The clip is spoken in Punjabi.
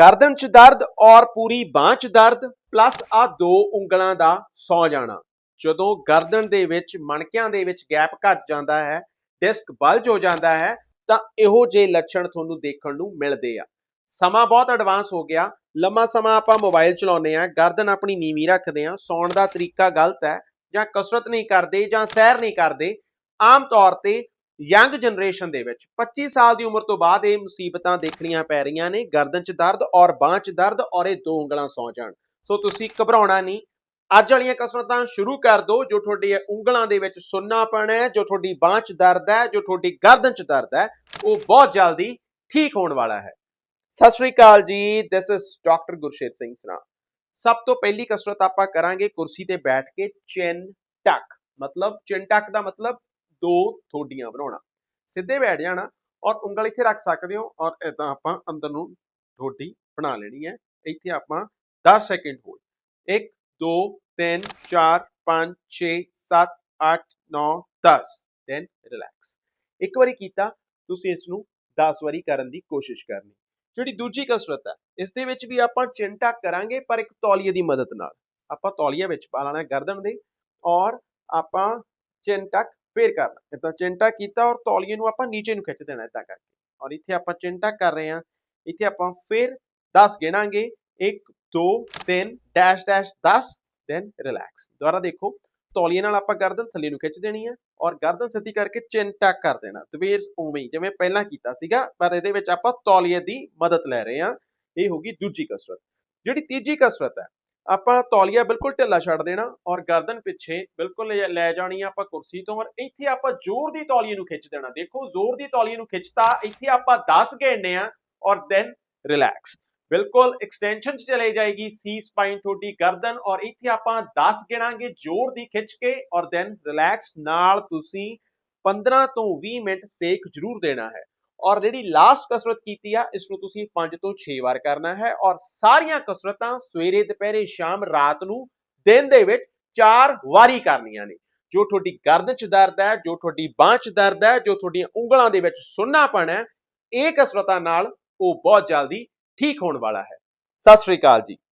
ਗਰਦਨ 'ਚ ਦਰਦ ਔਰ ਪੂਰੀ ਬਾਂਹ 'ਚ ਦਰਦ ਪਲੱਸ ਆ ਦੋ ਉਂਗਲਾਂ ਦਾ ਸੌ ਜਾਣਾ। ਜਦੋਂ ਗਰਦਨ ਦੇ ਵਿੱਚ, ਮਣਕਿਆਂ ਦੇ ਵਿੱਚ ਗੈਪ ਘਟ ਜਾਂਦਾ ਹੈ ਡਿਸਕ ਬਲਜ ਹੋ ਜਾਂਦਾ ਹੈ, ਤਾਂ ਇਹੋ ਜਿਹੇ ਲੱਛਣ ਤੁਹਾਨੂੰ ਦੇਖਣ ਨੂੰ ਮਿਲਦੇ ਆ। ਸਮਾਂ ਬਹੁਤ ਐਡਵਾਂਸ ਹੋ ਗਿਆ। ਲੰਮਾ ਸਮਾਂ ਆਪਾਂ ਮੋਬਾਈਲ ਚਲਾਉਂਦੇ ਆ ਗਰਦਨ ਆਪਣੀ ਨੀਵੀਂ ਰੱਖਦੇ ਆ ਸੌਣ ਦਾ ਤਰੀਕਾ ਗਲਤ ਹੈ ਜਾਂ ਕਸਰਤ ਨਹੀਂ ਕਰਦੇ ਜਾਂ ਸੈਰ ਨਹੀਂ ਕਰਦੇ। ਆਮ ਤੌਰ ਤੇ ਯੰਗ ਜਨਰੇਸ਼ਨ ਦੇ ਵਿੱਚ 25 ਸਾਲ ਦੀ ਉਮਰ ਤੋਂ ਬਾਅਦ ਇਹ ਮੁਸੀਬਤਾਂ ਦੇਖਣੀਆਂ ਪੈ ਰਹੀਆਂ ਨੇ, ਗਰਦਨ 'ਚ ਦਰਦ ਔਰ ਬਾਂਹ 'ਚ ਦਰਦ ਔਰ ਇਹ ਦੋ ਉਂਗਲਾਂ ਸੌ ਜਾਣ। ਸੋ ਤੁਸੀਂ ਘਬਰਾਉਣਾ ਨਹੀਂ, ਅੱਜ ਵਾਲੀਆਂ ਕਸਰਤਾਂ ਸ਼ੁਰੂ ਕਰ ਦਿਓ, ਜੋ ਤੁਹਾਡੀ ਉਂਗਲਾਂ ਦੇ ਵਿੱਚ ਸੁੰਨਾਪਣ ਹੈ, ਜੋ ਤੁਹਾਡੀ ਬਾਂਹ 'ਚ ਦਰਦ ਹੈ, ਜੋ ਤੁਹਾਡੀ ਗਰਦਨ 'ਚ ਦਰਦ ਹੈ, ਉਹ ਬਹੁਤ ਜਲਦੀ ਠੀਕ ਹੋਣ ਵਾਲਾ ਹੈ। ਸਤਿ ਸ਼੍ਰੀ ਅਕਾਲ ਜੀ this is doctor Gurshet Singh Sra ਸਭ ਤੋਂ ਪਹਿਲੀ ਕਸਰਤ ਆਪਾਂ ਕਰਾਂਗੇ ਕੁਰਸੀ ਤੇ ਬੈਠ ਕੇ ਚਿਨ ਟੱਕ ਮਤਲਬ ਚਿਨ ਟੱਕ ਦਾ ਮਤਲਬ ਦੋ ਥੋਡੀਆਂ ਬਣਾਉਣਾ। ਸਿੱਧੇ ਬੈਠ ਜਾਣਾ ਔਰ ਉਂਗਲ ਇੱਥੇ ਰੱਖ ਸਕਦੇ ਹੋ ਔਰ ਇਦਾਂ ਆਪਾਂ ਅੰਦਰ ਨੂੰ ਥੋਡੀ ਬਣਾ ਲੈਣੀ ਹੈ। ਇੱਥੇ ਆਪਾਂ 10 ਸੈਕਿੰਡ ਹੋਲਡ 1 2 3 4 5 6 7 8 9 10 ਦੈਨ ਰਿਲੈਕਸ ਇੱਕ ਵਾਰੀ ਕੀਤਾ, ਤੁਸੀਂ ਇਸ ਨੂੰ 10 ਵਾਰੀ ਕਰਨ ਦੀ ਕੋਸ਼ਿਸ਼ ਕਰਨੀ। ਜਿਹੜੀ ਦੂਜੀ ਕਸਰਤ ਹੈ, ਇਸ ਦੇ ਵਿੱਚ ਵੀ ਆਪਾਂ ਚਿਨ ਟਕ ਕਰਾਂਗੇ, ਪਰ ਇੱਕ ਤੌਲੀਏ ਦੀ ਮਦਦ ਨਾਲ। ਆਪਾਂ ਤੌਲੀਆ ਵਿੱਚ ਪਾ ਲੈਣਾ ਗਰਦਨ ਦੇ ਔਰ ਆਪਾਂ ਚਿਨ ਫੇਰ ਕਰਨਾ ਇਦਾਂ ਚਿਨ ਕੀਤਾ ਔਰ ਤੌਲੀਏ ਨੂੰ ਆਪਾਂ ਨੀਚੇ ਨੂੰ ਖਿੱਚ ਦੇਣਾ ਇਦਾਂ ਕਰਕੇ। ਔਰ ਇੱਥੇ ਆਪਾਂ ਚਿਨ ਕਰ ਰਹੇ ਹਾਂ। ਇੱਥੇ ਆਪਾਂ ਫੇਰ 10 ਗਿਣਾਂਗੇ। 1 2 3 ਡੈਸ਼ ਡੈਸ਼ 10 ਦੈਨ ਰਿਲੈਕਸ ਦੁਬਾਰਾ ਦੇਖੋ, ਤੌਲੀਏ ਨਾਲ ਆਪਾਂ ਗਰਦਨ ਥੱਲੇ ਨੂੰ ਖਿੱਚ ਦੇਣੀ ਹੈ ਔਰ ਗਰਦਨ ਸਿੱਧੀ ਕਰਕੇ ਚਿਨ ਟਕ ਕਰ ਦੇਣਾ। ਤੇ ਉਵੇਂ ਜਿਵੇਂ ਪਹਿਲਾਂ ਕੀਤਾ ਸੀਗਾ, ਪਰ ਇਹਦੇ ਵਿੱਚ ਆਪਾਂ ਤੌਲੀਏ ਦੀ ਮਦਦ ਲੈ ਰਹੇ ਹਾਂ। ਇਹ ਹੋਗੀ ਦੂਜੀ ਕਸਰਤ। ਜਿਹੜੀ ਤੀਜੀ ਕਸਰਤ ਹੈ ਆਪਾਂ ਤੌਲੀਆ ਬਿਲਕੁਲ ਢਿੱਲਾ ਛੱਡ ਦੇਣਾ ਔਰ ਗਰਦਨ ਪਿੱਛੇ ਬਿਲਕੁਲ ਲੈ- ਜਾਣੀ ਆ ਆਪਾਂ ਕੁਰਸੀ ਤੋਂ ਔਰ ਇੱਥੇ ਆਪਾਂ ਜ਼ੋਰ ਦੀ ਤੌਲੀਏ ਨੂੰ ਖਿੱਚ ਦੇਣਾ। ਦੇਖੋ ਜ਼ੋਰ ਦੀ ਤੌਲੀਏ ਨੂੰ ਖਿੱਚਤਾ, ਇੱਥੇ ਆਪਾਂ 10 ਗਿਣਨੇ ਆ ਔਰ ਦੈਨ ਰਿਲੈਕਸ ਬਿਲਕੁਲ ਐਕਸਟੈਂਸ਼ਨ ਚ ਚਲੇ ਜਾਏਗੀ ਸੀ ਸਪਾਈਨ ਤੁਹਾਡੀ ਗਰਦਨ ਔਰ ਇੱਥੇ ਆਪਾਂ 10 ਗਿਣਾਂਗੇ ਜ਼ੋਰ ਦੀ ਖਿੱਚ ਕੇ ਔਰ ਦੈਨ ਰਿਲੈਕਸ ਨਾਲ ਤੁਸੀਂ 15 ਤੋਂ 20 ਮਿੰਟ ਸੇਕ ਜ਼ਰੂਰ ਦੇਣਾ ਹੈ। ਔਰ ਜਿਹੜੀ ਲਾਸਟ ਕਸਰਤ ਕੀਤੀ ਆ ਇਸ ਨੂੰ ਤੁਸੀਂ 5 ਤੋਂ 6 ਵਾਰ ਕਰਨਾ ਹੈ ਔਰ ਸਾਰੀਆਂ ਕਸਰਤਾਂ ਸਵੇਰੇ, ਦੁਪਹਿਰੇ, ਸ਼ਾਮ, ਰਾਤ ਨੂੰ ਦਿਨ ਦੇ ਵਿੱਚ ਚਾਰ ਵਾਰੀ ਕਰਨੀਆਂ ਨੇ। ਜੋ ਤੁਹਾਡੀ ਗਰਦਨ 'ਚ ਦਰਦ ਹੈ, ਜੋ ਤੁਹਾਡੀ ਬਾਂਹ 'ਚ ਦਰਦ ਹੈ, ਜੋ ਤੁਹਾਡੀਆਂ ਉਂਗਲਾਂ ਦੇ ਵਿੱਚ ਸੁੰਨਾਪਣ ਹੈ, ਇਹ ਕਸਰਤਾਂ ਨਾਲ ਉਹ ਬਹੁਤ ਜਲਦੀ ਠੀਕ ਹੋਣ ਵਾਲਾ ਹੈ। ਸਤਿ ਸ਼੍ਰੀ ਅਕਾਲ ਜੀ।